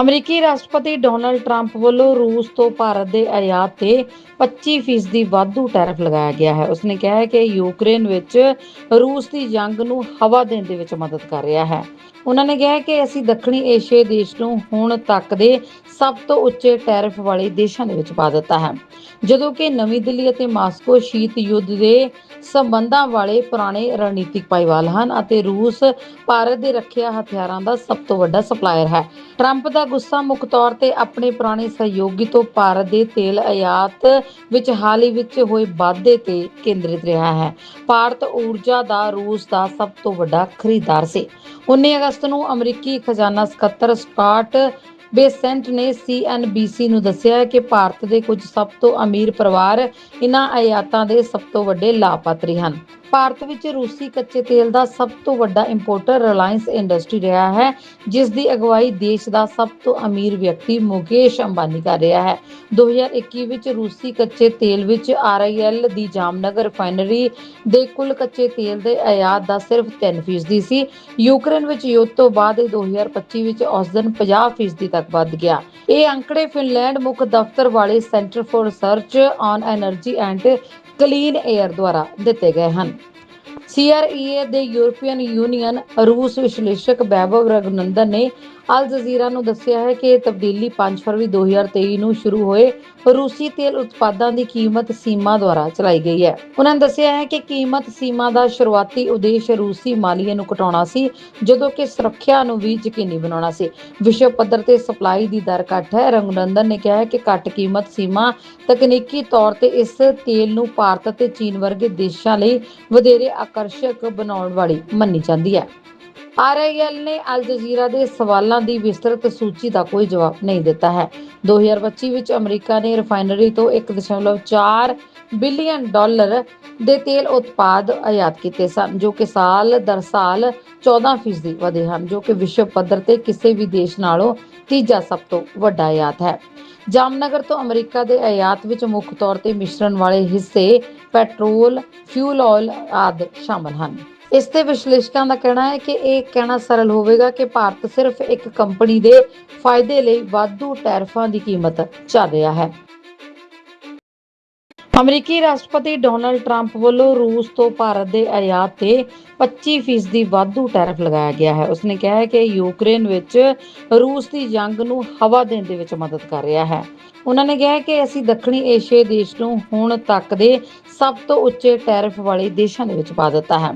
ਅਮਰੀਕੀ ਰਾਸ਼ਟਰਪਤੀ Donald Trump ਵੱਲੋਂ ਰੂਸ ਤੋਂ ਭਾਰਤ ਦੇ ਆਯਾਤ ਤੇ 25% ਦੀ ਵਾਧੂ ਟੈਰਿਫ ਲਗਾਇਆ ਗਿਆ ਹੈ। ਉਸਨੇ ਕਿਹਾ ਹੈ ਕਿ ਯੂਕਰੇਨ ਵਿੱਚ ਰੂਸ ਦੀ ਜੰਗ ਨੂੰ ਹਵਾ ਦੇਣ ਦੇ ਵਿੱਚ ਮਦਦ ਕਰ ਰਿਹਾ ਹੈ। ਉਹਨਾਂ ਨੇ ਕਿਹਾ ਕਿ ਅਸੀਂ ਦੱਖਣੀ ਏਸ਼ੀਆਈ ਦੇਸ਼ ਨੂੰ ਹੁਣ ਤੱਕ ਦੇ ਸਭ ਤੋਂ ਉੱਚੇ ਟੈਰਿਫ ਵਾਲੇ ਦੇਸ਼ਾਂ ਦੇ ਵਿੱਚ ਪਾ ਦਿੱਤਾ ਹੈ। ਜਦੋਂ ਕਿ ਨਵੀਂ ਦਿੱਲੀ ਅਤੇ ਮਾਸਕੋ ਸ਼ੀਤ ਯੁੱਧ ਦੇ ਸੰਬੰਧਾਂ ਵਾਲੇ ਪੁਰਾਣੇ ਰਣਨੀਤਿਕ ਭਾਈਵਾਲ ਹਨ ਅਤੇ ਰੂਸ ਭਾਰਤ ਦੇ ਰੱਖਿਆ ਹਥਿਆਰਾਂ ਦਾ ਸਭ ਤੋਂ ਵੱਡਾ ਸਪਲਾਇਰ ਹੈ। ਟਰੰਪ ਦਾ ਗੁੱਸਾ ਮੁੱਖ ਤੌਰ ਤੇ ਆਪਣੇ ਪੁਰਾਣੇ ਸਹਿਯੋਗੀ ਤੋਂ ਭਾਰਤ ਦੇ ਤੇਲ ਆਯਾਤ ਵਿੱਚ ਹਾਲ ਹੀ ਵਿੱਚ ਹੋਏ ਵਾਧੇ ਤੇ ਕੇਂਦਰਿਤ ਰਿਹਾ ਹੈ। ਭਾਰਤ ਊਰਜਾ ਦਾ ਰੂਸ ਦਾ ਸਭ ਤੋਂ ਵੱਡਾ ਖਰੀਦਦਾਰ ਸੀ। 19 ਅਗਸਤ ਨੂੰ ਅਮਰੀਕੀ ਖਜ਼ਾਨਾ ਸਕੱਤਰ ਸਕਾਟ ਬੇਸੈਂਟ ਨੇ ਸੀਐਨਬੀਸੀ ਨੂੰ ਦੱਸਿਆ ਕਿ ਭਾਰਤ ਦੇ ਕੁਝ ਸਭ ਤੋਂ ਅਮੀਰ ਪਰਿਵਾਰ ਇਨ੍ਹਾਂ ਆਯਾਤਾਂ ਦੇ ਸਭ ਤੋਂ ਵੱਡੇ ਲਾਭਪਾਤਰੀ ਹਨ। ਭਾਰਤ ਵਿੱਚ ਰੂਸੀ ਕੱਚੇ ਤੇਲ ਦਾ ਸਭ ਤੋਂ ਵੱਡਾ ਇੰਪੋਰਟਰ ਰਿਲਾਇੰਸ ਇੰਡਸਟਰੀ ਰਿਹਾ ਹੈ ਜਿਸ ਦੀ ਅਗਵਾਈ ਦੇਸ਼ ਦਾ ਸਭ ਤੋਂ ਅਮੀਰ ਵਿਅਕਤੀ ਮੁਕੇਸ਼ ਅੰਬਾਨੀ ਕਰ ਰਿਹਾ ਹੈ। 2021 ਵਿੱਚ ਰੂਸੀ ਕੱਚੇ ਤੇਲ ਵਿੱਚ ਆਰਆਈਐਲ ਦੀ ਜਾਮਨਗਰ ਰਿਫਾਈਨਰੀ ਦੇ ਕੁੱਲ ਕੱਚੇ ਤੇਲ ਦੇ ਆਯਾਤ ਦਾ ਸਿਰਫ 3% ਸੀ। ਯੂਕਰੇਨ ਵਿੱਚ ਯੁੱਧ ਤੋਂ ਬਾਅਦ ਇਹ 2025 ਵਿੱਚ ਉਸ ਦਿਨ 50% ਤੱਕ ਵੱਧ ਗਿਆ। ਇਹ ਅੰਕੜੇ ਫਿਨਲੈਂਡ ਮੁੱਖ ਦਫ਼ਤਰ ਵਾਲੇ centre for research on energy and clean air ਦੁਆਰਾ ਦਿੱਤੇ ਗਏ ਹਨ। ਸੀਆਰਈਏ ਦੇ ਯੂਰਪੀਅਨ ਯੂਨੀਅਨ ਰੂਸ ਵਿਸ਼ਲੇਸ਼ਕ ਵੈਭਵ ਰਘੁਨੰਦਨ ਨੇ ਅਲ ਜਜ਼ੀਰਾ ਨੂੰ ਦੱਸਿਆ ਹੈ ਕਿ ਇਹ ਤਬਦੀਲੀ 5 ਫਰਵਰੀ 2023 ਨੂੰ ਸ਼ੁਰੂ ਹੋਏ ਰੂਸੀ ਤੇਲ ਉਤਪਾਦਾਂ ਦੀ ਕੀਮਤ ਸੀਮਾ ਦੁਆਰਾ ਚਲਾਈ ਗਈ ਹੈ। ਉਹਨਾਂ ਨੇ ਦੱਸਿਆ ਹੈ ਕਿ ਕੀਮਤ ਸੀਮਾ ਦਾ ਸ਼ੁਰੂਆਤੀ ਉਦੇਸ਼ ਰੂਸੀ ਮਾਲੀਏ ਨੂੰ ਘਟਾਉਣਾ ਸੀ, ਜਦੋਂ ਕਿ ਸੁਰੱਖਿਆ ਨੂੰ ਵੀ ਯਕੀਨੀ ਬਣਾਉਣਾ ਸੀ। ਵਿਸ਼ਵ ਪੱਧਰ ਤੇ ਸਪਲਾਈ ਦੀ ਦਰ ਘੱਟ ਹੈ। ਰਘੁਨੰਦਨ ਨੇ ਕਿਹਾ ਹੈ ਕਿ ਘੱਟ ਕੀਮਤ ਸੀਮਾ ਤਕਨੀਕੀ ਤੌਰ ਤੇ ਇਸ ਤੇਲ ਨੂੰ ਭਾਰਤ ਅਤੇ ਚੀਨ ਵਰਗੇ ਦੇਸ਼ਾਂ ਲਈ ਵਧੇਰੇ ਆਕਰਸ਼ਕ ਬਣਾਉਣ ਵਾਲੀ ਮੰਨੀ ਜਾਂਦੀ ਹੈ। ਆਰਆਈਐਲ ਨੇ ਅਲ ਜਜ਼ੀਰਾ ਦੇ ਸਵਾਲਾਂ ਦੀ ਵਿਸਤ੍ਰਿਤ ਸੂਚੀ ਦਾ ਕੋਈ ਜਵਾਬ ਨਹੀਂ ਦਿੱਤਾ ਹੈ। 2025 ਵਿੱਚ ਅਮਰੀਕਾ ਨੇ ਰਿਫਾਈਨਰੀ ਤੋਂ 1.4 ਬਿਲੀਅਨ ਡਾਲਰ ਦੇ ਤੇਲ ਉਤਪਾਦ ਆਯਾਤ ਕੀਤੇ ਸਨ, ਜੋ ਕਿ ਸਾਲ ਦਰ ਸਾਲ 14% ਵਧੇ ਹਨ, ਜੋ ਕਿ ਵਿਸ਼ਵ ਪੱਧਰ ਤੇ ਕਿਸੇ ਵੀ ਦੇਸ਼ ਨਾਲੋਂ ਤੀਜਾ ਸਭ ਤੋਂ ਵੱਡਾ ਆਯਾਤ ਹੈ। ਜਾਮਨਗਰ ਤੋਂ ਅਮਰੀਕਾ ਦੇ ਆਯਾਤ ਵਿੱਚ ਮੁੱਖ ਤੌਰ ਤੇ ਮਿਸ਼ਰਣ ਵਾਲੇ ਹਿੱਸੇ ਪੈਟਰੋਲ, ਫਿਊਲ ਆਇਲ ਆਦਿ ਸ਼ਾਮਲ ਹਨ। ਇਸ ਤੇ ਵਿਸ਼ਲੇਸ਼ਕਾਂ ਦਾ ਕਹਿਣਾ ਹੈ ਕਿ ਇਹ ਕਹਿਣਾ ਸਰਲ ਹੋਵੇਗਾ ਕਿ ਭਾਰਤ ਸਿਰਫ ਇੱਕ ਕੰਪਨੀ ਦੇ ਫਾਇਦੇ ਲਈ ਵਾਧੂ ਟੈਰਫਾਂ ਦੀ ਕੀਮਤ ਚੱਲ ਰਿਹਾ ਹੈ। ਅਮਰੀਕੀ ਰਾਸ਼ਟਰਪਤੀ ਡੋਨਲਡ ਟਰੰਪ ਵੱਲੋਂ ਰੂਸ ਤੋਂ ਭਾਰਤ ਦੇ ਆਯਾਤ ਤੇ 25% ਦੀ ਵਾਧੂ ਟੈਰਿਫ ਲਗਾਇਆ ਗਿਆ ਹੈ। ਉਸਨੇ ਕਿਹਾ ਹੈ ਕਿ ਯੂਕਰੇਨ ਵਿੱਚ ਰੂਸ ਦੀ ਜੰਗ ਨੂੰ ਹਵਾ ਦੇਣ ਦੇ ਵਿੱਚ ਮਦਦ ਕਰ ਰਿਹਾ ਹੈ। ਉਹਨਾਂ ਨੇ ਕਿਹਾ ਕਿ ਅਸੀਂ ਦੱਖਣੀ ਏਸ਼ੀਆਈ ਦੇਸ਼ ਨੂੰ ਹੁਣ ਤੱਕ ਦੇ ਸਭ ਤੋਂ ਉੱਚੇ ਟੈਰਿਫ ਵਾਲੇ ਦੇਸ਼ਾਂ ਦੇ ਵਿੱਚ ਪਾ ਦਿੱਤਾ ਹੈ।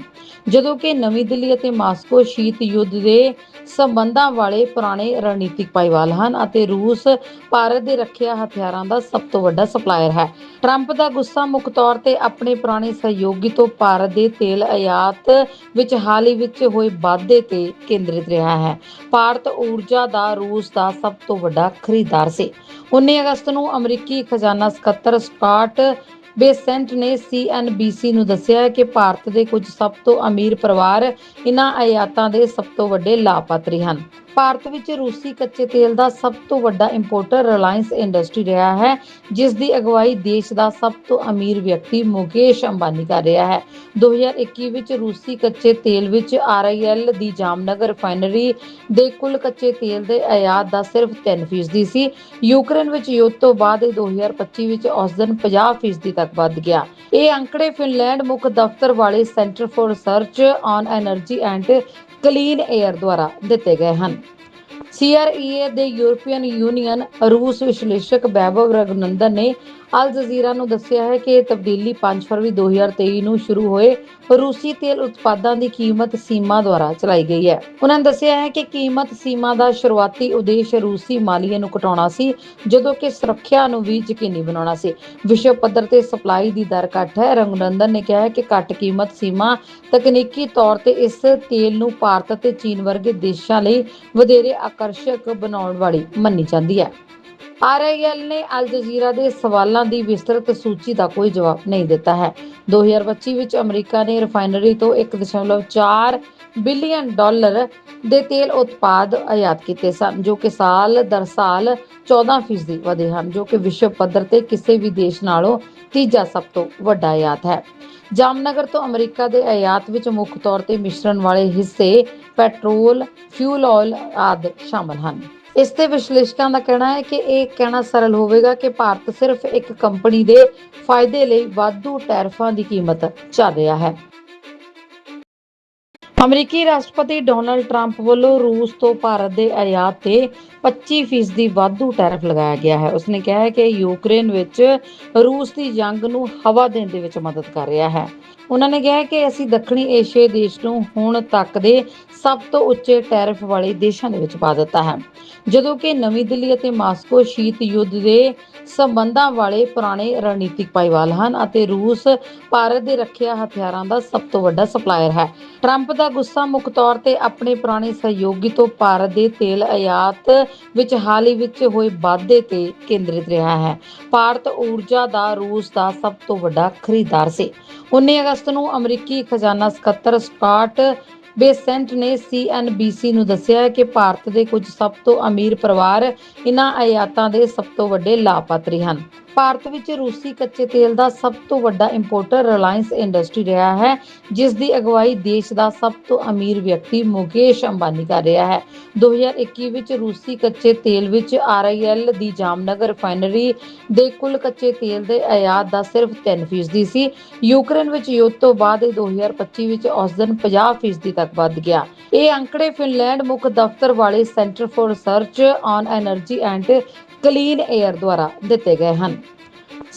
ਜਦੋਂ ਕਿ ਨਵੀਂ ਦਿੱਲੀ ਅਤੇ ਮਾਸਕੋ ਸ਼ੀਤ ਯੁੱਧ ਦੇ ਸੰਬੰਧਾਂ ਵਾਲੇ ਪੁਰਾਣੇ ਰਣਨੀਤਿਕ ਭਾਈਵਾਲ ਹਨ ਅਤੇ ਰੂਸ ਭਾਰਤ ਦੇ ਰੱਖਿਆ ਹਥਿਆਰਾਂ ਦਾ ਸਭ ਤੋਂ ਵੱਡਾ ਸਪਲਾਇਰ ਹੈ। ਟਰੰਪ ਦਾ ਗੁੱਸਾ ਮੁੱਖ ਤੌਰ ਤੇ ਆਪਣੇ ਪੁਰਾਣੇ ਸਹਿਯੋਗੀ ਤੋਂ ਭਾਰਤ ਦੇ ਤੇਲ ਆਯਾਤ ਵਿੱਚ ਹਾਲ ਹੀ ਵਿੱਚ ਹੋਏ ਵਾਧੇ ਤੇ ਕੇਂਦਰਿਤ ਰਿਹਾ ਹੈ। ਭਾਰਤ ਊਰਜਾ ਦਾ ਰੂਸ ਦਾ ਸਭ ਤੋਂ ਵੱਡਾ ਖਰੀਦਦਾਰ ਸੀ। 19 ਅਗਸਤ ਨੂੰ ਅਮਰੀਕੀ ਖਜ਼ਾਨਾ ਸਕੱਤਰ ਸਕਾਟ ਬੇਸੈਂਟ ਨੇ ਸੀਐਨਬੀਸੀ ਨੂੰ ਦੱਸਿਆ ਕਿ ਭਾਰਤ ਦੇ ਕੁਝ ਸਭ ਤੋਂ ਅਮੀਰ ਪਰਿਵਾਰ ਇਨ੍ਹਾਂ ਆਯਾਤਾਂ ਦੇ ਸਭ ਤੋਂ ਵੱਡੇ ਲਾਭਪਾਤਰੀ ਹਨ। ਭਾਰਤ ਵਿੱਚ ਰੂਸੀ ਕੱਚੇ ਤੇਲ ਦਾ ਸਭ ਤੋਂ ਵੱਡਾ ਇੰਪੋਰਟਰ ਰਿਲਾਇੰਸ ਇੰਡਸਟਰੀ ਰਿਹਾ ਹੈ, ਜਿਸ ਦੀ ਅਗਵਾਈ ਦੇਸ਼ ਦਾ ਸਭ ਤੋਂ ਅਮੀਰ ਵਿਅਕਤੀ ਮੁਕੇਸ਼ ਅੰਬਾਨੀ ਕਰ ਰਿਹਾ ਹੈ। 2021 ਵਿੱਚ ਰੂਸੀ ਕੱਚੇ ਤੇਲ ਵਿੱਚ ਆਰਆਈਐਲ ਦੀ ਜਾਮਨਗਰ ਰਿਫਾਈਨਰੀ ਦੇ ਕੁੱਲ ਕੱਚੇ ਤੇਲ ਦੇ ਆਯਾਤ ਦਾ ਸਿਰਫ 3% ਸੀ। ਯੂਕਰੇਨ ਵਿੱਚ ਯੁੱਧ ਤੋਂ ਬਾਅਦ ਇਹ 2025 ਵਿੱਚ ਔਸਤਨ 50% ਤੱਕ ਤੱਕ ਵੱਧ ਗਿਆ। ਇਹ ਅੰਕੜੇ ਫਿਨਲੈਂਡ ਮੁੱਖ ਦਫ਼ਤਰ ਵਾਲੇ centre for research on energy and clean air ਦੁਆਰਾ ਦਿੱਤੇ ਗਏ ਹਨ। ਸੀਆਰਈਏ ਦੇ ਯੂਰਪੀਅਨ ਯੂਨੀਅਨ ਰੂਸ ਵਿਸ਼ਲੇਸ਼ਕ ਬੈਬਵ ਰਗਨੰਦਨ ਨੇ ਅਲ ਜਜ਼ੀਰਾ ਨੂੰ ਦੱਸਿਆ ਹੈ ਕਿ ਇਹ ਤਬਦੀਲੀ 5 ਫਰਵਰੀ 2023 ਨੂੰ ਸ਼ੁਰੂ ਹੋਏ ਰੂਸੀ ਤੇਲ ਉਤਪਾਦਾਂ ਦੀ ਕੀਮਤ ਸੀਮਾ ਦੁਆਰਾ ਚਲਾਈ ਗਈ ਹੈ। ਉਹਨਾਂ ਨੇ ਦੱਸਿਆ ਹੈ ਕਿ ਕੀਮਤ ਸੀਮਾ ਦਾ ਸ਼ੁਰੂਆਤੀ ਉਦੇਸ਼ ਰੂਸੀ ਮਾਲੀਏ ਨੂੰ ਘਟਾਉਣਾ ਸੀ, ਜਦੋਂ ਕਿ ਸੁਰੱਖਿਆ ਨੂੰ ਵੀ ਯਕੀਨੀ ਬਣਾਉਣਾ ਸੀ। ਵਿਸ਼ਵ ਪੱਧਰ ਤੇ ਸਪਲਾਈ ਦੀ ਦਰ ਘੱਟ ਹੈ। ਰਘੁਨੰਦਨ ਨੇ ਕਿਹਾ ਹੈ ਕਿ ਘੱਟ ਕੀਮਤ ਸੀਮਾ ਤਕਨੀਕੀ ਤੌਰ ਤੇ ਇਸ ਤੇਲ ਨੂੰ ਭਾਰਤ ਅਤੇ ਚੀਨ ਵਰਗੇ ਦੇਸ਼ਾਂ ਲਈ ਵਧੇਰੇ ਆਕਰਸ਼ਕ ਬਣਾਉਣ ਵਾਲੀ ਮੰਨੀ ਜਾਂਦੀ ਹੈ। ਆਰਆਈਐਲ ਨੇ ਅਲ ਜਜ਼ੀਰਾ ਦੇ ਸਵਾਲਾਂ ਦੀ ਵਿਸਤ੍ਰਿਤ ਸੂਚੀ ਦਾ ਕੋਈ ਜਵਾਬ ਨਹੀਂ ਦਿੱਤਾ ਹੈ। 2025 ਵਿੱਚ ਅਮਰੀਕਾ ਨੇ ਰਿਫਾਈਨਰੀ ਤੋਂ 1.4 ਬਿਲੀਅਨ ਡਾਲਰ ਦੇ ਤੇਲ ਉਤਪਾਦ ਆਯਾਤ ਕੀਤੇ ਸਨ, ਜੋ ਕਿ ਸਾਲ ਦਰ ਸਾਲ 14% ਵਧੇ ਹਨ, ਜੋ ਕਿ ਵਿਸ਼ਵ ਪੱਧਰ ਤੇ ਕਿਸੇ ਵੀ ਦੇਸ਼ ਨਾਲੋਂ ਤੀਜਾ ਸਭ ਤੋਂ ਵੱਡਾ ਆਯਾਤ ਹੈ। ਜਾਮਨਗਰ ਤੋਂ ਅਮਰੀਕਾ ਦੇ ਆਯਾਤ ਵਿੱਚ ਮੁੱਖ ਤੌਰ ਤੇ ਮਿਸ਼ਰਣ ਵਾਲੇ ਹਿੱਸੇ ਪੈਟਰੋਲ, ਫਿਊਲ ਆਇਲ ਆਦਿ ਸ਼ਾਮਲ ਹਨ। ਇਸ ਤੇ ਵਿਸ਼ਲੇਸ਼ਕਾਂ ਦਾ ਕਹਿਣਾ ਹੈ ਕਿ ਇਹ ਕਹਿਣਾ ਸਰਲ ਹੋਵੇਗਾ ਕਿ ਭਾਰਤ ਸਿਰਫ ਇੱਕ ਕੰਪਨੀ ਦੇ ਫਾਇਦੇ ਲਈ ਵਾਧੂ ਟੈਰਫਾਂ ਦੀ ਕੀਮਤ ਝੱਲ ਰਿਹਾ ਹੈ। ਅਮਰੀਕੀ ਰਾਸ਼ਟਰਪਤੀ ਡੋਨਲਡ ਟਰੰਪ ਵੱਲੋਂ ਰੂਸ ਤੋਂ ਭਾਰਤ ਦੇ ਆਯਾਤ ਤੇ 25% ਦੀ ਵਾਧੂ ਟੈਰਿਫ ਲਗਾਇਆ ਗਿਆ ਹੈ। ਉਸਨੇ ਕਿਹਾ ਹੈ ਕਿ ਯੂਕਰੇਨ ਵਿੱਚ ਰੂਸ ਦੀ ਜੰਗ ਨੂੰ ਹਵਾ ਦੇਣ ਦੇ ਵਿੱਚ ਮਦਦ ਕਰ ਰਿਹਾ ਹੈ। ਉਹਨਾਂ ਨੇ ਕਿਹਾ ਕਿ ਅਸੀਂ ਦੱਖਣੀ ਏਸ਼ੀਆਈ ਦੇਸ਼ ਨੂੰ ਹੁਣ ਤੱਕ ਦੇ ਸਭ ਤੋਂ ਉੱਚੇ ਟੈਰਿਫ ਵਾਲੇ ਦੇਸ਼ਾਂ ਦੇ ਵਿੱਚ ਪਾ ਦਿੱਤਾ ਹੈ। ਜਦੋਂ ਕਿ ਨਵੀਂ ਦਿੱਲੀ ਅਤੇ ਮਾਸਕੋ ਸ਼ੀਤ ਯੁੱਧ ਦੇ ਸੰਬੰਧਾਂ ਵਾਲੇ ਪੁਰਾਣੇ ਰਣਨੀਤਿਕ ਪਾਈਵਾਲ ਹਨ ਅਤੇ ਰੂਸ ਭਾਰਤ ਦੇ ਰੱਖਿਆ ਹਥਿਆਰਾਂ ਦਾ ਸਭ ਤੋਂ ਵੱਡਾ ਸਪਲਾਇਰ ਹੈ। ਟਰੰਪ ਦਾ ਗੁੱਸਾ ਮੁੱਖ ਤੌਰ ਤੇ ਆਪਣੇ ਪੁਰਾਣੇ ਸਹਿਯੋਗੀ ਤੋਂ ਭਾਰਤ ਦੇ ਤੇਲ ਆਯਾਤ ਵਿੱਚ ਹਾਲ ਹੀ ਵਿੱਚ ਹੋਏ ਵਾਧੇ ਤੇ ਕੇਂਦਰਿਤ ਰਿਹਾ ਹੈ। ਭਾਰਤ ਊਰਜਾ ਦਾ ਰੂਸ ਦਾ ਸਭ ਤੋਂ ਵੱਡਾ ਖਰੀਦਦਾਰ ਸੀ। 19 ਅਗਸਤ ਨੂੰ ਅਮਰੀਕੀ ਖਜ਼ਾਨਾ ਸਕੱਤਰ ਸਕਾਟ ਬੇਸੈਂਟ ਨੇ ਸੀਐਨਬੀਸੀ ਨੂੰ ਦੱਸਿਆ ਕਿ ਭਾਰਤ ਦੇ ਕੁਝ ਸਭ ਤੋਂ ਅਮੀਰ ਪਰਿਵਾਰ ਇਨ੍ਹਾਂ ਆਯਾਤਾਂ ਦੇ ਸਭ ਤੋਂ ਵੱਡੇ ਲਾਭਪਾਤਰੀ ਹਨ। ਭਾਰਤ ਵਿੱਚ ਰੂਸੀ ਕੱਚੇ ਤੇਲ ਦਾ ਸਭ ਤੋਂ ਵੱਡਾ ਇੰਪੋਰਟਰ ਰਿਲਾਇੰਸ ਇੰਡਸਟਰੀ ਰਿਹਾ ਹੈ ਜਿਸ ਦੀ ਅਗਵਾਈ ਦੇਸ਼ ਦਾ ਸਭ ਤੋਂ ਅਮੀਰ ਵਿਅਕਤੀ ਮੁਕੇਸ਼ ਅੰਬਾਨੀ ਕਰ ਰਿਹਾ ਹੈ। 2021 ਵਿੱਚ ਰੂਸੀ ਕੱਚੇ ਤੇਲ ਵਿੱਚ ਆਰਆਈਐਲ ਦੀ ਜਾਮਨਗਰ ਰਿਫਾਈਨਰੀ ਦੇ ਕੁੱਲ ਕੱਚੇ ਤੇਲ ਦੇ ਆਯਾਤ ਦਾ ਸਿਰਫ 3% ਸੀ। ਯੂਕਰੇਨ ਵਿੱਚ ਯੁੱਧ ਤੋਂ ਬਾਅਦ ਇਹ 2025 ਵਿੱਚ ਉਸ ਦਿਨ 50% ਤੱਕ ਵੱਧ ਗਿਆ। ਇਹ ਅੰਕੜੇ ਫਿਨਲੈਂਡ ਮੁੱਖ ਦਫ਼ਤਰ ਵਾਲੇ centre for research on energy and clean air ਦੁਆਰਾ ਦਿੱਤੇ ਗਏ ਹਨ।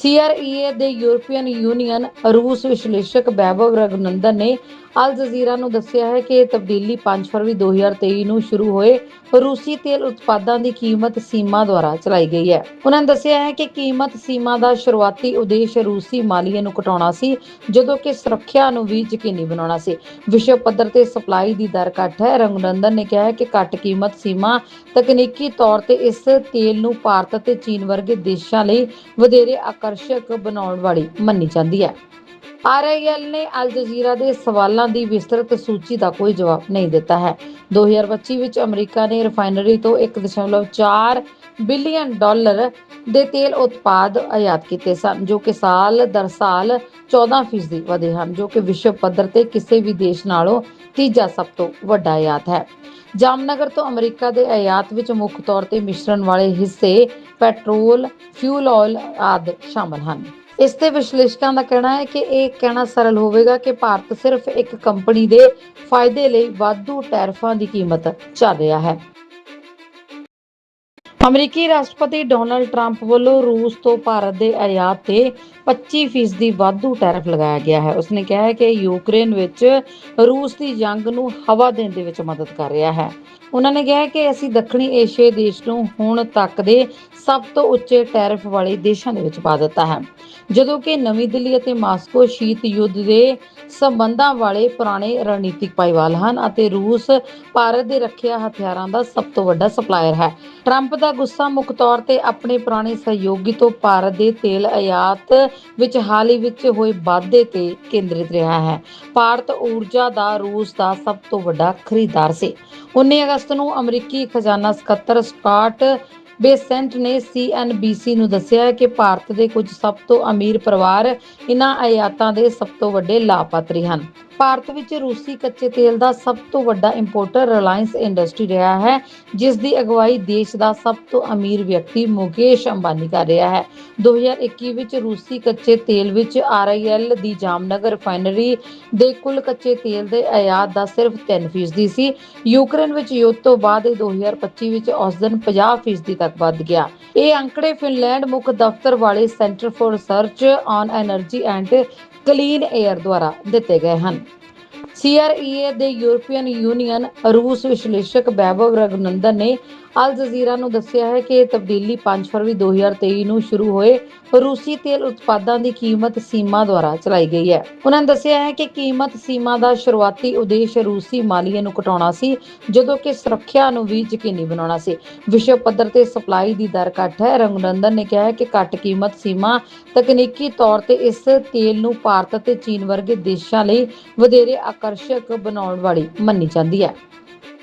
ਸੀਆਰਈਏ ਦੇ ਯੂਰਪੀਅਨ ਯੂਨੀਅਨ ਰੂਸ ਵਿਸ਼ਲੇਸ਼ਕ ਵੈਭਵ ਰਘੁਨੰਦਨ ਨੇ ਅਲ ਜਜ਼ੀਰਾ ਨੂੰ ਦੱਸਿਆ ਹੈ ਕਿ ਇਹ ਤਬਦੀਲੀ 5 ਫਰਵਰੀ 2023 ਨੂੰ ਸ਼ੁਰੂ ਹੋਏ ਰੂਸੀ ਤੇਲ ਉਤਪਾਦਾਂ ਦੀ ਕੀਮਤ ਸੀਮਾ ਦੁਆਰਾ ਚਲਾਈ ਗਈ ਹੈ। ਉਹਨਾਂ ਨੇ ਦੱਸਿਆ ਹੈ ਕਿ ਕੀਮਤ ਸੀਮਾ ਦਾ ਸ਼ੁਰੂਆਤੀ ਉਦੇਸ਼ ਰੂਸੀ ਮਾਲੀਏ ਨੂੰ ਘਟਾਉਣਾ ਸੀ, ਜਦੋਂ ਕਿ ਸੁਰੱਖਿਆ ਨੂੰ ਵੀ ਯਕੀਨੀ ਬਣਾਉਣਾ ਸੀ। ਵਿਸ਼ਵ ਪੱਧਰ ਤੇ ਸਪਲਾਈ ਦੀ ਦਰ ਘੱਟ ਹੈ। ਰਘੁਨੰਦਨ ਨੇ ਕਿਹਾ ਹੈ ਕਿ ਘੱਟ ਕੀਮਤ ਸੀਮਾ ਤਕਨੀਕੀ ਤੌਰ ਤੇ ਇਸ ਤੇਲ ਨੂੰ ਭਾਰਤ ਅਤੇ ਚੀਨ ਵਰਗੇ ਦੇਸ਼ਾਂ ਲਈ ਵਧੇਰੇ ਆਕਰ ਆਕਰਸ਼ਕ ਬਣਾਉਣ ਵਾਲੀ ਮੰਨੀ ਜਾਂਦੀ ਹੈ। ਆਰਆਈਐਲ ਨੇ ਅਲ ਜਜ਼ੀਰਾ ਦੇ ਸਵਾਲਾਂ ਦੀ ਵਿਸਤ੍ਰਿਤ ਸੂਚੀ ਦਾ ਕੋਈ ਜਵਾਬ ਨਹੀਂ ਦਿੱਤਾ ਹੈ। 2025 ਵਿੱਚ ਅਮਰੀਕਾ ਨੇ ਰਿਫਾਈਨਰੀ ਤੋਂ 1.4 ਬਿਲੀਅਨ ਡਾਲਰ ਦੇ ਤੇਲ ਉਤਪਾਦ ਆਯਾਤ ਕੀਤੇ ਸਨ, ਜੋ ਕਿ ਸਾਲ ਦਰ ਸਾਲ 14% ਵਧੇ ਹਨ, ਜੋ ਕਿ ਵਿਸ਼ਵ ਪੱਧਰ ਤੇ ਕਿਸੇ ਵੀ ਦੇਸ਼ ਨਾਲੋਂ ਤੀਜਾ ਸਭ ਤੋਂ ਵੱਡਾ ਆਯਾਤ ਹੈ। ਜਾਮਨਗਰ ਤੋਂ ਅਮਰੀਕਾ ਦੇ ਆਯਾਤ ਵਿੱਚ ਮੁੱਖ ਤੌਰ ਤੇ ਮਿਸ਼ਰਣ ਵਾਲੇ ਹਿੱਸੇ ਪੈਟਰੋਲ, ਫਿਊਲ ਆਇਲ ਆਦਿ ਸ਼ਾਮਲ ਹਨ। ਇਸ ਤੇ ਵਿਸ਼ਲੇਸ਼ਕਾਂ ਦਾ ਕਹਿਣਾ ਹੈ ਕਿ ਇਹ ਕਹਿਣਾ ਸਰਲ ਹੋਵੇਗਾ ਕਿ ਭਾਰਤ ਸਿਰਫ ਇੱਕ ਕੰਪਨੀ ਦੇ ਫਾਇਦੇ ਲਈ ਵਾਧੂ ਟੈਰਫਾਂ ਦੀ ਕੀਮਤ ਝੱਲ ਰਿਹਾ ਹੈ। ਅਮਰੀਕੀ ਰਾਸ਼ਟਰਪਤੀ ਡੋਨਲਡ ਟਰੰਪ ਵੱਲੋਂ ਰੂਸ ਤੋਂ ਭਾਰਤ ਦੇ ਆਯਾਤ ਤੇ 25% ਦੀ ਵਾਧੂ ਟੈਰਿਫ ਲਗਾਇਆ ਗਿਆ ਹੈ। ਉਸਨੇ ਕਿਹਾ ਹੈ ਕਿ ਯੂਕਰੇਨ ਵਿੱਚ ਰੂਸ ਦੀ ਜੰਗ ਨੂੰ ਹਵਾ ਦੇਣ ਦੇ ਵਿੱਚ ਮਦਦ ਕਰ ਰਿਹਾ ਹੈ। ਉਹਨਾਂ ਨੇ ਕਿਹਾ ਕਿ ਅਸੀਂ ਦੱਖਣੀ ਏਸ਼ੀਆਈ ਦੇਸ਼ ਨੂੰ ਹੁਣ ਤੱਕ ਦੇ ਸਭ ਤੋਂ ਉੱਚੇ ਟੈਰਿਫ ਵਾਲੇ ਦੇਸ਼ਾਂ ਦੇ ਵਿੱਚ ਪਾ ਦਿੱਤਾ ਹੈ। ਜਦੋਂ ਕਿ ਨਵੀਂ ਦਿੱਲੀ ਅਤੇ ਮਾਸਕੋ ਸ਼ੀਤ ਯੁੱਧ ਦੇ ਸੰਬੰਧਾਂ ਵਾਲੇ ਪੁਰਾਣੇ ਰਣਨੀਤਿਕ ਪਾਈਵਾਲ ਹਨ ਅਤੇ ਰੂਸ ਭਾਰਤ ਦੇ ਰੱਖਿਆ ਹਥਿਆਰਾਂ ਦਾ ਸਭ ਤੋਂ ਵੱਡਾ ਸਪਲਾਇਰ ਹੈ। ਟਰੰਪ ਦਾ ਗੁੱਸਾ ਮੁੱਖ ਤੌਰ ਤੇ ਆਪਣੇ ਪੁਰਾਣੇ ਸਹਿਯੋਗੀ ਤੋਂ ਭਾਰਤ ਦੇ ਤੇਲ ਆਯਾਤ ਵਿੱਚ ਹਾਲ ਹੀ ਵਿੱਚ ਹੋਏ ਵਾਧੇ ਤੇ ਕੇਂਦਰਿਤ ਰਿਹਾ ਹੈ। ਭਾਰਤ ਊਰਜਾ ਦਾ ਰੂਸ ਦਾ ਸਭ ਤੋਂ ਵੱਡਾ ਖਰੀਦਦਾਰ ਸੀ। 19 ਅਗਸਤ ਨੂੰ ਅਮਰੀਕੀ ਖਜ਼ਾਨਾ ਸਕੱਤਰ ਸਕਾਟ ਬੇਸੈਂਟ ਨੇ ਸੀਐਨਬੀਸੀ ਨੂੰ ਦੱਸਿਆ ਕਿ ਭਾਰਤ ਦੇ ਕੁਝ ਸਭ ਤੋਂ ਅਮੀਰ ਪਰਿਵਾਰ ਇਨ੍ਹਾਂ ਆਯਾਤਾਂ ਦੇ ਸਭ ਤੋਂ ਵੱਡੇ ਲਾਭਪਾਤਰੀ ਹਨ। ਭਾਰਤ ਵਿੱਚ ਰੂਸੀ ਕੱਚੇ ਤੇਲ ਦਾ ਸਭ ਤੋਂ ਵੱਡਾ ਇੰਪੋਰਟਰ ਰਿਲਾਇੰਸ ਇੰਡਸਟਰੀ ਰਿਹਾ ਹੈ ਜਿਸ ਦੀ ਅਗਵਾਈ ਦੇਸ਼ ਦਾ ਸਭ ਤੋਂ ਅਮੀਰ ਵਿਅਕਤੀ ਮੁਕੇਸ਼ ਅੰਬਾਨੀ ਕਰ ਰਿਹਾ ਹੈ। 2021 ਵਿੱਚ ਰੂਸੀ ਕੱਚੇ ਤੇਲ ਵਿੱਚ ਆਰਆਈਐਲ ਦੀ ਜਾਮਨਗਰ ਰਿਫਾਈਨਰੀ ਦੇ ਕੁੱਲ ਕੱਚੇ ਤੇਲ ਦੇ ਆਯਾਤ ਦਾ ਸਿਰਫ 3% ਸੀ। ਯੂਕਰੇਨ ਵਿੱਚ ਯੁੱਧ ਤੋਂ ਬਾਅਦ ਇਹ 2025 ਵਿੱਚ ਉਸ ਦਿਨ 50% ਤੱਕ ਵੱਧ ਗਿਆ। ਇਹ ਅੰਕੜੇ ਫਿਨਲੈਂਡ ਮੁੱਖ ਦਫ਼ਤਰ ਵਾਲੇ centre for research on energy and clean air ਦੁਆਰਾ ਦਿੱਤੇ ਗਏ ਹਨ। ਸੀਆਰਈਏ ਦੇ ਯੂਰਪੀਅਨ ਯੂਨੀਅਨ ਰੂਸ ਵਿਸ਼ਲੇਸ਼ਕ ਬੈਬਵ ਰਘੁਨੰਦਨ ਨੇ ਅਲ ਜਜ਼ੀਰਾ ਨੂੰ ਦੱਸਿਆ ਹੈ ਕਿ ਇਹ ਤਬਦੀਲੀ 5 ਫਰਵਰੀ 2023 ਨੂੰ ਸ਼ੁਰੂ ਹੋਏ ਰੂਸੀ ਤੇਲ ਉਤਪਾਦਾਂ ਦੀ ਕੀਮਤ ਸੀਮਾ ਦੁਆਰਾ ਚਲਾਈ ਗਈ ਹੈ। ਉਹਨਾਂ ਨੇ ਦੱਸਿਆ ਹੈ ਕਿ ਕੀਮਤ ਸੀਮਾ ਦਾ ਸ਼ੁਰੂਆਤੀ ਉਦੇਸ਼ ਰੂਸੀ ਮਾਲੀਏ ਨੂੰ ਘਟਾਉਣਾ ਸੀ, ਜਦੋਂ ਕਿ ਸੁਰੱਖਿਆ ਨੂੰ ਵੀ ਯਕੀਨੀ ਬਣਾਉਣਾ ਸੀ। ਵਿਸ਼ਵ ਪੱਧਰ ਤੇ ਸਪਲਾਈ ਦੀ ਦਰ ਘੱਟ ਹੈ। ਰਘੁਨੰਦਨ ਨੇ ਕਿਹਾ ਹੈ ਕਿ ਘੱਟ ਕੀਮਤ ਸੀਮਾ ਤਕਨੀਕੀ ਤੌਰ ਤੇ ਇਸ ਤੇਲ ਨੂੰ ਭਾਰਤ ਅਤੇ ਚੀਨ ਵਰਗੇ ਦੇਸ਼ਾਂ ਲਈ ਵਧੇਰੇ ਆਕਰਸ਼ਕ ਬਣਾਉਣ ਵਾਲੀ ਮੰਨੀ ਜਾਂਦੀ ਹੈ।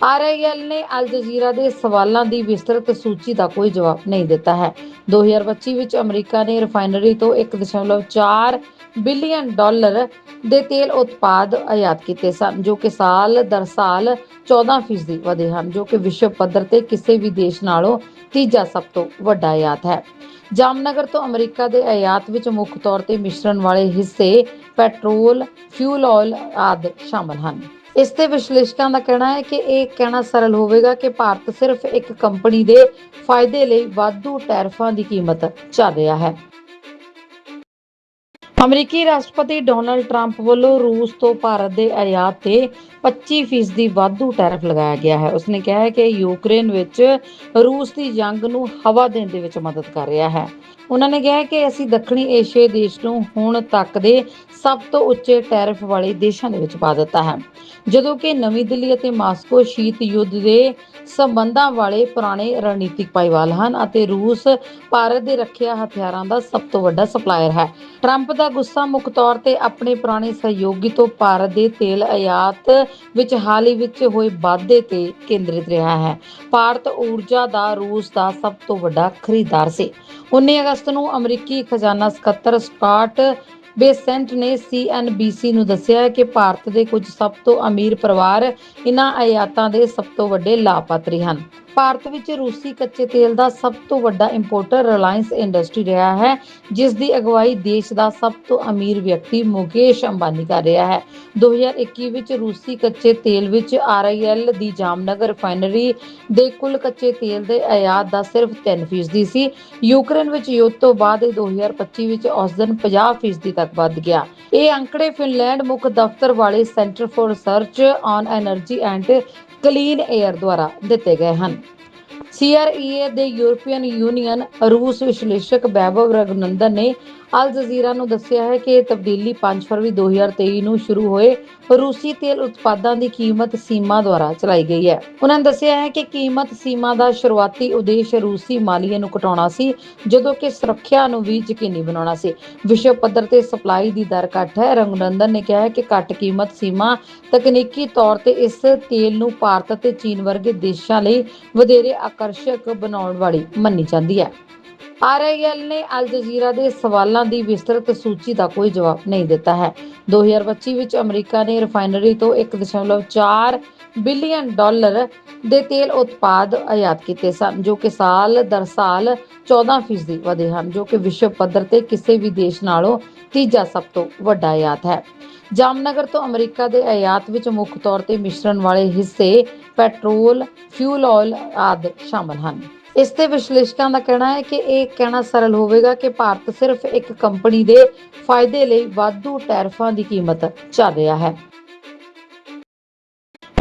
ਆਰਆਈਐਲ ਨੇ ਅਲ ਜਜ਼ੀਰਾ ਦੇ ਸਵਾਲਾਂ ਦੀ ਵਿਸਤ੍ਰਿਤ ਸੂਚੀ ਦਾ ਕੋਈ ਜਵਾਬ ਨਹੀਂ ਦਿੱਤਾ ਹੈ। 2025 ਵਿੱਚ ਅਮਰੀਕਾ ਨੇ ਰਿਫਾਈਨਰੀ ਤੋਂ 1.4 ਬਿਲੀਅਨ ਡਾਲਰ ਦੇ ਤੇਲ ਉਤਪਾਦ ਆਯਾਤ ਕੀਤੇ ਸਨ, ਜੋ ਕਿ ਸਾਲ ਦਰ ਸਾਲ 14% ਵਧੇ ਹਨ, ਜੋ ਕਿ ਵਿਸ਼ਵ ਪੱਧਰ ਤੇ ਕਿਸੇ ਵੀ ਦੇਸ਼ ਨਾਲੋਂ ਤੀਜਾ ਸਭ ਤੋਂ ਵੱਡਾ ਆਯਾਤ ਹੈ। ਜਾਮਨਗਰ ਤੋਂ ਅਮਰੀਕਾ ਦੇ ਆਯਾਤ ਵਿੱਚ ਮੁੱਖ ਤੌਰ ਤੇ ਮਿਸ਼ਰਣ ਵਾਲੇ ਹਿੱਸੇ ਪੈਟਰੋਲ, ਫਿਊਲ ਆਇਲ ਆਦਿ ਸ਼ਾਮਲ ਹਨ। ਇਸ ਤੇ ਵਿਸ਼ਲੇਸ਼ਕਾਂ ਦਾ ਕਹਿਣਾ ਹੈ ਕਿ ਇਹ ਕਹਿਣਾ ਸਰਲ ਹੋਵੇਗਾ ਕਿ ਭਾਰਤ ਸਿਰਫ ਇੱਕ ਕੰਪਨੀ ਦੇ ਫਾਇਦੇ ਲਈ ਵਾਧੂ ਟੈਰਫਾਂ ਦੀ ਕੀਮਤ ਚੱਲ ਰਿਹਾ ਹੈ। ਅਮਰੀਕੀ ਰਾਸ਼ਟਰਪਤੀ ਡੋਨਾਲਡ ਟਰੰਪ ਵੱਲੋਂ ਰੂਸ ਤੋਂ ਭਾਰਤ ਦੇ ਆਯਾਤ ਤੇ 25% ਦੀ ਵਾਧੂ ਟੈਰਿਫ ਲਗਾਇਆ ਗਿਆ ਹੈ। ਉਸਨੇ ਕਿਹਾ ਹੈ ਕਿ ਯੂਕਰੇਨ ਵਿੱਚ ਰੂਸ ਦੀ ਜੰਗ ਨੂੰ ਹਵਾ ਦੇਣ ਦੇ ਵਿੱਚ ਮਦਦ ਕਰ ਰਿਹਾ ਹੈ। ਉਹਨਾਂ ਨੇ ਕਿਹਾ ਕਿ ਅਸੀਂ ਦੱਖਣੀ ਏਸ਼ੀਆਈ ਦੇਸ਼ ਨੂੰ ਹੁਣ ਤੱਕ ਦੇ ਸਭ ਤੋਂ ਉੱਚੇ ਟੈਰਿਫ ਵਾਲੇ ਦੇਸ਼ਾਂ ਦੇ ਵਿੱਚ ਪਾ ਦਿੱਤਾ ਹੈ। ਜਦੋਂ ਕਿ ਨਵੀਂ ਦਿੱਲੀ ਅਤੇ ਮਾਸਕੋ ਸ਼ੀਤ ਯੁੱਧ ਦੇ ਸੰਬੰਧਾਂ ਵਾਲੇ ਪੁਰਾਣੇ ਰਣਨੀਤਿਕ ਭਾਈਵਾਲ ਹਨ ਅਤੇ ਰੂਸ ਭਾਰਤ ਦੇ ਰੱਖਿਆ ਹਥਿਆਰਾਂ ਦਾ ਸਭ ਤੋਂ ਵੱਡਾ ਸਪਲਾਇਰ ਹੈ। ਟਰੰਪ ਦਾ ਗੁੱਸਾ ਮੁੱਖ ਤੌਰ ਤੇ ਆਪਣੇ ਪੁਰਾਣੇ ਸਹਿਯੋਗੀ ਤੋਂ ਭਾਰਤ ਦੇ ਤੇਲ ਆਯਾਤ ਵਿੱਚ ਹਾਲ ਹੀ ਵਿੱਚ ਹੋਏ ਵਾਧੇ ਤੇ ਕੇਂਦਰਿਤ ਰਿਹਾ ਹੈ। ਭਾਰਤ ਊਰਜਾ ਦਾ ਰੂਸ ਦਾ ਸਭ ਤੋਂ ਵੱਡਾ ਖਰੀਦਦਾਰ ਸੀ। 19 ਅਗਸਤ ਨੂੰ ਅਮਰੀਕੀ ਖਜ਼ਾਨਾ ਸਕੱਤਰ ਸਕਾਟ ਬੇਸੈਂਟ ਨੇ ਸੀਐਨਬੀਸੀ ਨੂੰ ਦੱਸਿਆ ਕਿ ਭਾਰਤ ਦੇ ਕੁਝ ਸਭ ਤੋਂ ਅਮੀਰ ਪਰਿਵਾਰ ਇਨ੍ਹਾਂ ਆਯਾਤਾਂ ਦੇ ਸਭ ਤੋਂ ਵੱਡੇ ਲਾਭਪਾਤਰੀ ਹਨ। ਭਾਰਤ ਵਿੱਚ ਰੂਸੀ ਕੱਚੇ ਤੇਲ ਦਾ ਸਭ ਤੋਂ ਵੱਡਾ ਇੰਪੋਰਟਰ ਰਿਲਾਇੰਸ ਇੰਡਸਟਰੀ ਰਿਹਾ ਹੈ ਜਿਸ ਦੀ ਅਗਵਾਈ ਦੇਸ਼ ਦਾ ਸਭ ਤੋਂ ਅਮੀਰ ਵਿਅਕਤੀ ਮੁਕੇਸ਼ ਅੰਬਾਨੀ ਕਰ ਰਿਹਾ ਹੈ। 2021 ਵਿੱਚ ਰੂਸੀ ਕੱਚੇ ਤੇਲ ਵਿੱਚ ਆਰਆਈਐਲ ਦੀ ਜਾਮਨਗਰ ਰਿਫਾਈਨਰੀ ਦੇ ਕੁੱਲ ਕੱਚੇ ਤੇਲ ਦੇ ਆਯਾਤ ਦਾ ਸਿਰਫ 3% ਸੀ। ਯੂਕਰੇਨ ਵਿੱਚ ਯੁੱਧ ਤੋਂ ਬਾਅਦ ਇਹ 2025 ਵਿੱਚ ਉਸ ਦਿਨ 50% ਤੱਕ ਵੱਧ ਗਿਆ। ਇਹ ਅੰਕੜੇ ਫਿਨਲੈਂਡ ਮੁੱਖ ਦਫ਼ਤਰ ਵਾਲੇ centre for research on energy and clean air ਦੁਆਰਾ ਦਿੱਤੇ ਗਏ ਹਨ। ਸੀਆਰਈਏ ਦੇ ਯੂਰਪੀਅਨ ਯੂਨੀਅਨ ਰੂਸ ਵਿਸ਼ਲੇਸ਼ਕ ਬੈਬਵ ਰਗਨੰਦਨ ਨੇ ਅਲ ਜਜ਼ੀਰਾ ਨੂੰ ਦੱਸਿਆ ਹੈ ਕਿ ਇਹ ਤਬਦੀਲੀ 5 ਫਰਵਰੀ 2023 ਨੂੰ ਸ਼ੁਰੂ ਹੋਏ ਰੂਸੀ ਤੇਲ ਉਤਪਾਦਾਂ ਦੀ ਕੀਮਤ ਸੀਮਾ ਦੁਆਰਾ ਚਲਾਈ ਗਈ ਹੈ। ਉਹਨਾਂ ਨੇ ਦੱਸਿਆ ਹੈ ਕਿ ਕੀਮਤ ਸੀਮਾ ਦਾ ਸ਼ੁਰੂਆਤੀ ਉਦੇਸ਼ ਰੂਸੀ ਮਾਲੀਏ ਨੂੰ ਘਟਾਉਣਾ ਸੀ, ਜਦੋਂ ਕਿ ਸੁਰੱਖਿਆ ਨੂੰ ਵੀ ਯਕੀਨੀ ਬਣਾਉਣਾ ਸੀ। ਵਿਸ਼ਵ ਪੱਧਰ ਤੇ ਸਪਲਾਈ ਦੀ ਦਰ ਘੱਟ ਹੈ। ਰੰਗਨੰਦਨ ਨੇ ਕਿਹਾ ਹੈ ਕਿ ਘੱਟ ਕੀਮਤ ਸੀਮਾ ਤਕਨੀਕੀ ਤੌਰ ਤੇ ਇਸ ਤੇਲ ਨੂੰ ਭਾਰਤ ਅਤੇ ਚੀਨ ਵਰਗੇ ਦੇਸ਼ਾਂ ਲਈ ਵਧੇਰੇ ਆਕਰਸ਼ਕ ਬਣਾਉਣ ਵਾਲੀ ਮੰਨੀ ਜਾਂਦੀ ਹੈ। ਆਰਆਈਐਲ ਨੇ ਅਲ ਜਜ਼ੀਰਾ ਦੇ ਸਵਾਲਾਂ ਦੀ ਵਿਸਤ੍ਰਿਤ ਸੂਚੀ ਦਾ ਕੋਈ ਜਵਾਬ ਨਹੀਂ ਦਿੱਤਾ ਹੈ। 2025 ਵਿੱਚ ਅਮਰੀਕਾ ਨੇ ਰਿਫਾਈਨਰੀ ਤੋਂ 1.4 ਬਿਲੀਅਨ ਡਾਲਰ ਦੇ ਤੇਲ ਉਤਪਾਦ ਆਯਾਤ ਕੀਤੇ ਸਨ, ਜੋ ਕਿ ਸਾਲ ਦਰ ਸਾਲ 14% ਵਧੇ ਹਨ, ਜੋ ਕਿ ਵਿਸ਼ਵ ਪੱਧਰ ਤੇ ਕਿਸੇ ਵੀ ਦੇਸ਼ ਨਾਲੋਂ ਤੀਜਾ ਸਭ ਤੋਂ ਵੱਡਾ ਆਯਾਤ ਹੈ। ਜਾਮਨਗਰ ਤੋਂ ਅਮਰੀਕਾ ਦੇ ਆਯਾਤ ਵਿੱਚ ਮੁੱਖ ਤੌਰ ਤੇ ਮਿਸ਼ਰਣ ਵਾਲੇ ਹਿੱਸੇ ਪੈਟਰੋਲ, ਫਿਊਲ ਆਇਲ ਆਦਿ ਸ਼ਾਮਲ ਹਨ। ਇਸ ਤੇ ਵਿਸ਼ਲੇਸ਼ਕਾਂ ਦਾ ਕਹਿਣਾ ਹੈ ਕਿ ਇਹ ਕਹਿਣਾ ਸਰਲ ਹੋਵੇਗਾ ਕਿ ਭਾਰਤ ਸਿਰਫ ਇੱਕ ਕੰਪਨੀ ਦੇ ਫਾਇਦੇ ਲਈ ਵਾਧੂ ਟੈਰਫਾਂ ਦੀ ਕੀਮਤ ਚੱਲ ਰਿਹਾ ਹੈ।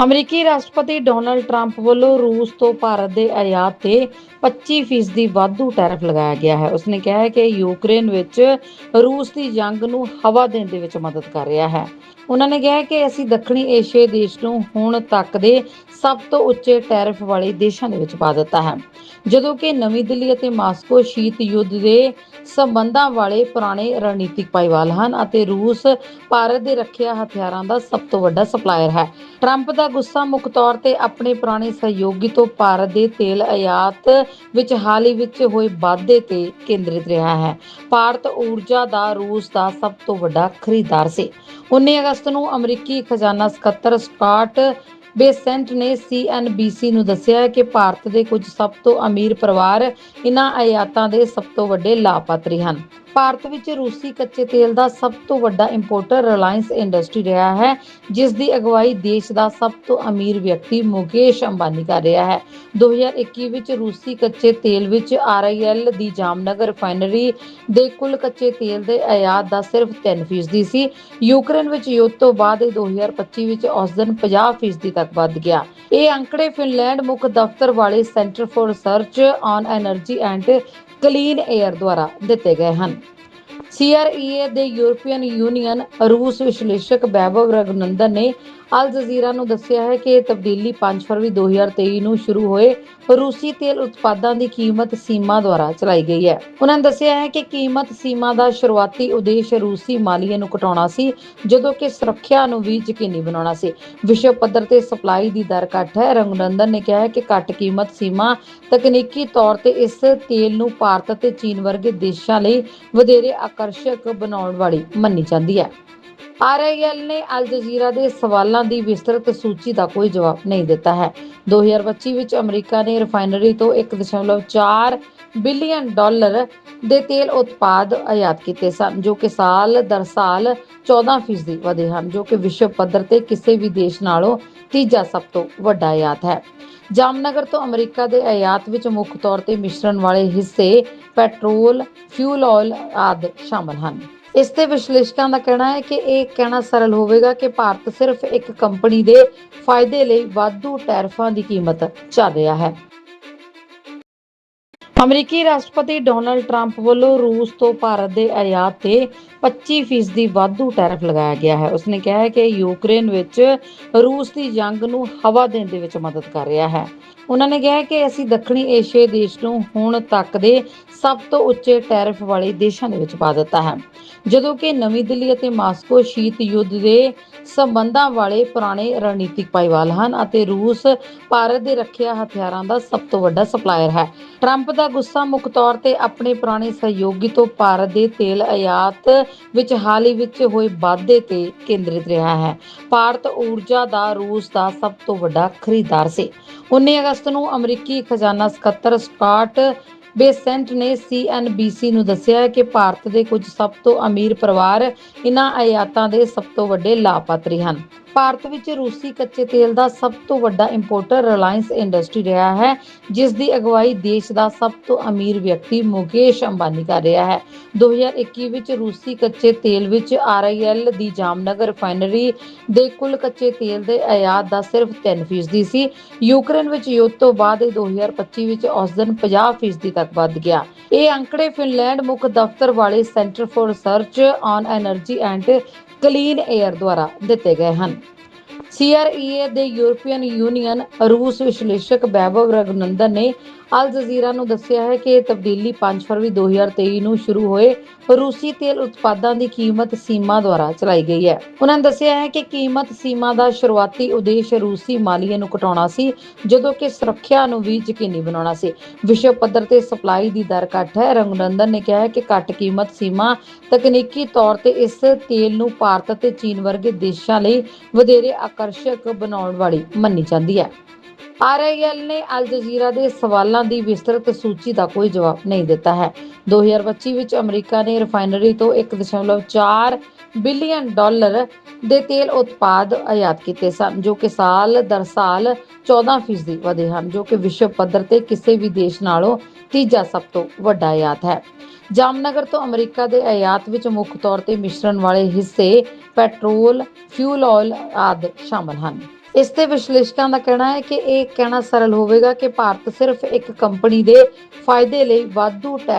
ਅਮਰੀਕੀ ਰਾਸ਼ਟਰਪਤੀ ਡੋਨਾਲਡ ਟਰੰਪ ਵੱਲੋਂ ਰੂਸ ਤੋਂ ਭਾਰਤ ਦੇ ਆਯਾਤ ਤੇ 25% ਦੀ ਵਾਧੂ ਟੈਰਿਫ ਲਗਾਇਆ ਗਿਆ ਹੈ। ਉਸਨੇ ਕਿਹਾ ਹੈ ਕਿ ਯੂਕਰੇਨ ਵਿੱਚ ਰੂਸ ਦੀ ਜੰਗ ਨੂੰ ਹਵਾ ਦੇਣ ਦੇ ਵਿੱਚ ਮਦਦ ਕਰ ਰਿਹਾ ਹੈ। ਉਹਨਾਂ ਨੇ ਕਿਹਾ ਕਿ ਅਸੀਂ ਦੱਖਣੀ ਏਸ਼ੀਆਈ ਦੇਸ਼ ਨੂੰ ਹੁਣ ਤੱਕ ਦੇ ਸਭ ਤੋਂ ਉੱਚੇ ਟੈਰਿਫ ਵਾਲੇ ਦੇਸ਼ਾਂ ਦੇ ਵਿੱਚ ਪਾ ਦਿੱਤਾ ਹੈ। ਜਦੋਂ ਕਿ ਨਵੀਂ ਦਿੱਲੀ ਅਤੇ ਮਾਸਕੋ ਸ਼ੀਤ ਯੁੱਧ ਦੇ ਸੰਬੰਧਾਂ ਵਾਲੇ ਪੁਰਾਣੇ ਰਣਨੀਤਿਕ ਭਾਈਵਾਲ ਹਨ ਅਤੇ ਰੂਸ ਭਾਰਤ ਦੇ ਰੱਖਿਆ ਹਥਿਆਰਾਂ ਦਾ ਸਭ ਤੋਂ ਵੱਡਾ ਸਪਲਾਇਰ ਹੈ। ਟਰੰਪ ਦਾ ਗੁੱਸਾ ਮੁੱਖ ਤੌਰ ਤੇ ਆਪਣੇ ਪੁਰਾਣੇ ਸਹਿਯੋਗੀ ਤੋਂ ਭਾਰਤ ਦੇ ਤੇਲ ਆਯਾਤ ਵਿੱਚ ਹਾਲ ਹੀ ਵਿੱਚ ਹੋਏ ਵਾਧੇ ਤੇ ਕੇਂਦਰਿਤ ਰਿਹਾ ਹੈ। ਭਾਰਤ ਊਰਜਾ ਦਾ ਰੂਸ ਦਾ ਸਭ ਤੋਂ ਵੱਡਾ ਖਰੀਦਦਾਰ ਸੀ। 19 ਅਗਸਤ ਨੂੰ ਅਮਰੀਕੀ ਖਜ਼ਾਨਾ ਸਕੱਤਰ ਸਕਾਟ ਬੇਸੈਂਟ ਨੇ ਸੀਐਨਬੀਸੀ ਨੂੰ ਦੱਸਿਆ ਕਿ ਭਾਰਤ ਦੇ ਕੁਝ ਸਭ ਤੋਂ ਅਮੀਰ ਪਰਿਵਾਰ ਇਨ੍ਹਾਂ ਆਯਾਤਾਂ ਦੇ ਸਭ ਤੋਂ ਵੱਡੇ ਲਾਭਪਾਤਰੀ ਹਨ। ਭਾਰਤ ਵਿੱਚ ਰੂਸੀ ਕੱਚੇ ਤੇਲ ਦਾ ਸਭ ਤੋਂ ਵੱਡਾ ਇੰਪੋਰਟਰ ਰਿਲਾਇੰਸ ਇੰਡਸਟਰੀ ਰਿਹਾ ਹੈ, ਜਿਸ ਦੀ ਅਗਵਾਈ ਦੇਸ਼ ਦਾ ਸਭ ਤੋਂ ਅਮੀਰ ਵਿਅਕਤੀ ਮੁਕੇਸ਼ ਅੰਬਾਨੀ ਕਰ ਰਿਹਾ ਹੈ। 2021 ਵਿੱਚ ਰੂਸੀ ਕੱਚੇ ਤੇਲ ਵਿੱਚ ਆਰਆਈਐਲ ਦੀ ਜਾਮਨਗਰ ਰਿਫਾਈਨਰੀ ਦੇ ਕੁੱਲ ਕੱਚੇ ਤੇਲ ਦੇ ਆਯਾਤ ਦਾ ਸਿਰਫ 3% ਸੀ। ਯੂਕਰੇਨ ਵਿੱਚ ਯੁੱਧ ਤੋਂ ਬਾਅਦ ਇਹ 2025 ਵਿੱਚ ਔਸਤਨ 50% ਤੱਕ ਤੱਕ ਵੱਧ ਗਿਆ। ਇਹ ਅੰਕੜੇ ਫਿਨਲੈਂਡ ਮੁੱਖ ਦਫ਼ਤਰ ਵਾਲੇ centre for research on energy and clean air ਦੁਆਰਾ ਦਿੱਤੇ ਗਏ ਹਨ। ਸੀਆਰਈਏ ਦੇ ਯੂਰਪੀਅਨ ਯੂਨੀਅਨ ਰੂਸ ਵਿਸ਼ਲੇਸ਼ਕ ਬੈਬਵ ਰਗਨੰਦਨ ਨੇ ਅਲ ਜਜ਼ੀਰਾ ਨੂੰ ਦੱਸਿਆ ਹੈ ਕਿ ਇਹ ਤਬਦੀਲੀ 5 ਫਰਵਰੀ 2023 ਨੂੰ ਸ਼ੁਰੂ ਹੋਏ ਰੂਸੀ ਤੇਲ ਉਤਪਾਦਾਂ ਦੀ ਕੀਮਤ ਸੀਮਾ ਦੁਆਰਾ ਚਲਾਈ ਗਈ ਹੈ। ਉਹਨਾਂ ਨੇ ਦੱਸਿਆ ਹੈ ਕਿ ਕੀਮਤ ਸੀਮਾ ਦਾ ਸ਼ੁਰੂਆਤੀ ਉਦੇਸ਼ ਰੂਸੀ ਮਾਲੀਏ ਨੂੰ ਘਟਾਉਣਾ ਸੀ, ਜਦੋਂ ਕਿ ਸੁਰੱਖਿਆ ਨੂੰ ਵੀ ਯਕੀਨੀ ਬਣਾਉਣਾ ਸੀ। ਵਿਸ਼ਵ ਪੱਧਰ ਤੇ ਸਪਲਾਈ ਦੀ ਦਰ ਘੱਟ ਹੈ। ਰੰਗਨੰਦਨ ਨੇ ਕਿਹਾ ਹੈ ਕਿ ਘੱਟ ਕੀਮਤ ਸੀਮਾ ਤਕਨੀਕੀ ਤੌਰ ਤੇ ਇਸ ਤੇਲ ਨੂੰ ਭਾਰਤ ਅਤੇ ਚੀਨ ਵਰਗੇ ਦੇਸ਼ਾਂ ਲਈ ਵਧੇਰੇ ਆਕਰਸ਼ਕ ਬਣਾਉਣ ਵਾਲੀ ਮੰਨੀ ਜਾਂਦੀ ਹੈ। ਆਰਆਈਐਲ ਨੇ ਅਲ ਜਜ਼ੀਰਾ ਦੇ ਸਵਾਲਾਂ ਦੀ ਵਿਸਤ੍ਰਿਤ ਸੂਚੀ ਦਾ ਕੋਈ ਜਵਾਬ ਨਹੀਂ ਦਿੱਤਾ ਹੈ। 2025 ਵਿੱਚ ਅਮਰੀਕਾ ਨੇ ਰਿਫਾਈਨਰੀ ਤੋਂ 1.4 ਬਿਲੀਅਨ ਡਾਲਰ ਦੇ ਤੇਲ ਉਤਪਾਦ ਆਯਾਤ ਕੀਤੇ ਸਨ, ਜੋ ਕਿ ਸਾਲ ਦਰ ਸਾਲ 14% ਵਧੇ ਹਨ, ਜੋ ਕਿ ਵਿਸ਼ਵ ਪੱਧਰ ਤੇ ਕਿਸੇ ਵੀ ਦੇਸ਼ ਨਾਲੋਂ ਤੀਜਾ ਸਭ ਤੋਂ ਵੱਡਾ ਆਯਾਤ ਹੈ। ਜਾਮਨਗਰ ਤੋਂ ਅਮਰੀਕਾ ਦੇ ਆਯਾਤ ਵਿੱਚ ਮੁੱਖ ਤੌਰ ਤੇ ਮਿਸ਼ਰਣ ਵਾਲੇ ਹਿੱਸੇ ਪੈਟਰੋਲ, ਫਿਊਲ ਆਇਲ ਆਦਿ ਸ਼ਾਮਲ ਹਨ। ਇਸ ਤੇ ਵਿਸ਼ਲੇਸ਼ਕਾਂ ਦਾ ਕਹਿਣਾ ਹੈ ਕਿ ਇਹ ਕਹਿਣਾ ਸਰਲ ਹੋਵੇਗਾ ਕਿ ਭਾਰਤ ਸਿਰਫ ਇੱਕ ਕੰਪਨੀ ਦੇ ਫਾਇਦੇ ਲਈ ਵਾਧੂ ਟੈਰਫਾਂ ਦੀ ਕੀਮਤ ਚੱਲ ਰਿਹਾ ਹੈ। ਅਮਰੀਕੀ ਰਾਸ਼ਟਰਪਤੀ ਡੋਨਲਡ ਟਰੰਪ ਵੱਲੋਂ ਰੂਸ ਤੋਂ ਭਾਰਤ ਦੇ ਆਯਾਤ ਤੇ 25% ਦੀ ਵਾਧੂ ਟੈਰਿਫ ਲਗਾਇਆ ਗਿਆ ਹੈ। ਉਸਨੇ ਕਿਹਾ ਹੈ ਕਿ ਯੂਕਰੇਨ ਵਿੱਚ ਰੂਸ ਦੀ ਜੰਗ ਨੂੰ ਹਵਾ ਦੇਣ ਦੇ ਵਿੱਚ ਮਦਦ ਕਰ ਰਿਹਾ ਹੈ। ਉਹਨਾਂ ਨੇ ਕਿਹਾ ਕਿ ਅਸੀਂ ਦੱਖਣੀ ਏਸ਼ੀਆਈ ਦੇਸ਼ ਨੂੰ ਹੁਣ ਤੱਕ ਦੇ ਸਭ ਤੋਂ ਉੱਚੇ ਟੈਰਿਫ ਵਾਲੇ ਦੇਸ਼ਾਂ ਦੇ ਵਿੱਚ ਪਾ ਦਿੱਤਾ ਹੈ। ਜਦੋਂ ਕਿ ਨਵੀਂ ਦਿੱਲੀ ਅਤੇ ਮਾਸਕੋ ਸ਼ੀਤ ਯੁੱਧ ਦੇ ਸੰਬੰਧਾਂ ਵਾਲੇ ਪੁਰਾਣੇ ਰਣਨੀਤਿਕ ਭਾਈਵਾਲ ਹਨ ਅਤੇ ਰੂਸ ਭਾਰਤ ਦੇ ਰੱਖਿਆ ਹਥਿਆਰਾਂ ਦਾ ਸਭ ਤੋਂ ਵੱਡਾ ਸਪਲਾਇਰ ਹੈ। ਟਰੰਪ ਦਾ ਗੁੱਸਾ ਮੁੱਖ ਤੌਰ ਤੇ ਆਪਣੇ ਪੁਰਾਣੇ ਸਹਿਯੋਗੀ ਤੋਂ ਭਾਰਤ ਦੇ ਤੇਲ ਆਯਾਤ ਵਿੱਚ ਹਾਲ ਹੀ ਵਿੱਚ ਹੋਏ ਵਾਧੇ ਤੇ ਕੇਂਦਰਿਤ ਰਿਹਾ ਹੈ। ਭਾਰਤ ਊਰਜਾ ਦਾ ਰੂਸ ਦਾ ਸਭ ਤੋਂ ਵੱਡਾ ਖਰੀਦਦਾਰ ਸੀ। 19 ਅਗਸਤ ਨੂੰ ਅਮਰੀਕੀ ਖਜ਼ਾਨਾ ਸਕੱਤਰ ਸਕਾਟ ਬੇਸੈਂਟ ਨੇ ਸੀਐਨਬੀਸੀ ਨੂੰ ਦੱਸਿਆ ਕਿ ਭਾਰਤ ਦੇ ਕੁਝ ਸਭ ਤੋਂ ਅਮੀਰ ਪਰਿਵਾਰ ਇਨ੍ਹਾਂ ਆਯਾਤਾਂ ਦੇ ਸਭ ਤੋਂ ਵੱਡੇ ਲਾਭਪਾਤਰੀ ਹਨ। ਭਾਰਤ ਵਿੱਚ ਰੂਸੀ ਕੱਚੇ ਤੇਲ ਦਾ ਸਭ ਤੋਂ ਵੱਡਾ ਇੰਪੋਰਟਰ ਰਿਲਾਇੰਸ ਇੰਡਸਟਰੀ ਰਿਹਾ ਹੈ, ਜਿਸ ਦੀ ਅਗਵਾਈ ਦੇਸ਼ ਦਾ ਸਭ ਤੋਂ ਅਮੀਰ ਵਿਅਕਤੀ ਮੁਕੇਸ਼ ਅੰਬਾਨੀ ਕਰ ਰਿਹਾ ਹੈ। 2021 ਵਿੱਚ ਰੂਸੀ ਕੱਚੇ ਤੇਲ ਵਿੱਚ ਆਰਆਈਐਲ ਦੀ ਜਾਮਨਗਰ ਰਿਫਾਈਨਰੀ ਦੇ ਕੁੱਲ ਕੱਚੇ ਤੇਲ ਦੇ ਆਯਾਤ ਦਾ ਸਿਰਫ 3% ਸੀ। ਯੂਕਰੇਨ ਵਿੱਚ ਯੁੱਧ ਤੋਂ ਬਾਅਦ ਇਹ 2025 ਵਿੱਚ ਔਸਤਨ 50% ਤੱਕ ਤੱਕ ਵੱਧ ਗਿਆ। ਇਹ ਅੰਕੜੇ ਫਿਨਲੈਂਡ ਮੁੱਖ ਦਫ਼ਤਰ ਵਾਲੇ centre for research on energy and clean air ਦੁਆਰਾ ਦਿੱਤੇ ਗਏ ਹਨ। ਸੀਆਰਈਏ ਦੇ ਯੂਰਪੀਅਨ ਯੂਨੀਅਨ ਰੂਸ ਵਿਸ਼ਲੇਸ਼ਕ ਵੈਭਵ ਰਗਨੰਦਨ ਨੇ ਅਲ ਜਜ਼ੀਰਾ ਨੂੰ ਦੱਸਿਆ ਹੈ ਕਿ ਇਹ ਤਬਦੀਲੀ 5 ਫਰਵਰੀ 2023 ਨੂੰ ਸ਼ੁਰੂ ਹੋਏ ਰੂਸੀ ਤੇਲ ਉਤਪਾਦਾਂ ਦੀ ਕੀਮਤ ਸੀਮਾ ਦੁਆਰਾ ਚਲਾਈ ਗਈ ਹੈ। ਉਹਨਾਂ ਨੇ ਦੱਸਿਆ ਹੈ ਕਿ ਕੀਮਤ ਸੀਮਾ ਦਾ ਸ਼ੁਰੂਆਤੀ ਉਦੇਸ਼ ਰੂਸੀ ਮਾਲੀਏ ਨੂੰ ਘਟਾਉਣਾ ਸੀ, ਜਦੋਂ ਕਿ ਸੁਰੱਖਿਆ ਨੂੰ ਵੀ ਯਕੀਨੀ ਬਣਾਉਣਾ ਸੀ। ਵਿਸ਼ਵ ਪੱਧਰ ਤੇ ਸਪਲਾਈ ਦੀ ਦਰ ਘੱਟ ਹੈ। ਰੰਗਨੰਦਨ ਨੇ ਕਿਹਾ ਹੈ ਕਿ ਘੱਟ ਕੀਮਤ ਸੀਮਾ ਤਕਨੀਕੀ ਤੌਰ ਤੇ ਇਸ ਤੇਲ ਨੂੰ ਭਾਰਤ ਅਤੇ ਚੀਨ ਵਰਗੇ ਦੇਸ਼ਾਂ ਲਈ ਵਧੇਰੇ ਆਕਰ ਆਕਰਸ਼ਕ ਬਣਾਉਣ ਵਾਲੀ ਮੰਨੀ ਜਾਂਦੀ ਹੈ। ਆਰਆਈਐਲ ਨੇ ਅਲ ਜਜ਼ੀਰਾ ਦੇ ਸਵਾਲਾਂ ਦੀ ਵਿਸਤ੍ਰਿਤ ਸੂਚੀ ਦਾ ਕੋਈ ਜਵਾਬ ਨਹੀਂ ਦਿੱਤਾ ਹੈ। 2025 ਵਿੱਚ ਅਮਰੀਕਾ ਨੇ ਰਿਫਾਈਨਰੀ ਤੋਂ 1.4 ਬਿਲੀਅਨ ਡਾਲਰ ਦੇ ਤੇਲ ਉਤਪਾਦ ਆਯਾਤ ਕੀਤੇ ਸਨ, ਜੋ ਕਿ ਸਾਲ ਦਰ ਸਾਲ 14% ਵਧੇ ਹਨ, ਜੋ ਕਿ ਵਿਸ਼ਵ ਪੱਧਰ ਤੇ ਕਿਸੇ ਵੀ ਦੇਸ਼ ਨਾਲੋਂ ਤੀਜਾ ਸਭ ਤੋਂ ਵੱਡਾ ਆਯਾਤ ਹੈ। ਜਾਮਨਗਰ ਤੋਂ ਅਮਰੀਕਾ ਦੇ ਆਯਾਤ ਵਿੱਚ ਮੁੱਖ ਤੌਰ ਤੇ ਮਿਸ਼ਰਣ ਵਾਲੇ ਹਿੱਸੇ ਪੈਟਰੋਲ, ਫਿਊਲ ਆਇਲ ਆਦਿ ਸ਼ਾਮਲ ਹਨ। ਇਸ ਤੇ ਵਿਸ਼ਲੇਸ਼ਕਾਂ ਦਾ ਕਹਿਣਾ ਹੈ ਕਿ ਇਹ ਕਹਿਣਾ ਸਰਲ ਹੋਵੇਗਾ ਕਿ ਭਾਰਤ ਸਿਰਫ ਇੱਕ ਕੰਪਨੀ ਦੇ ਫਾਇਦੇ ਲਈ ਵਾਧੂ ਟੈਰ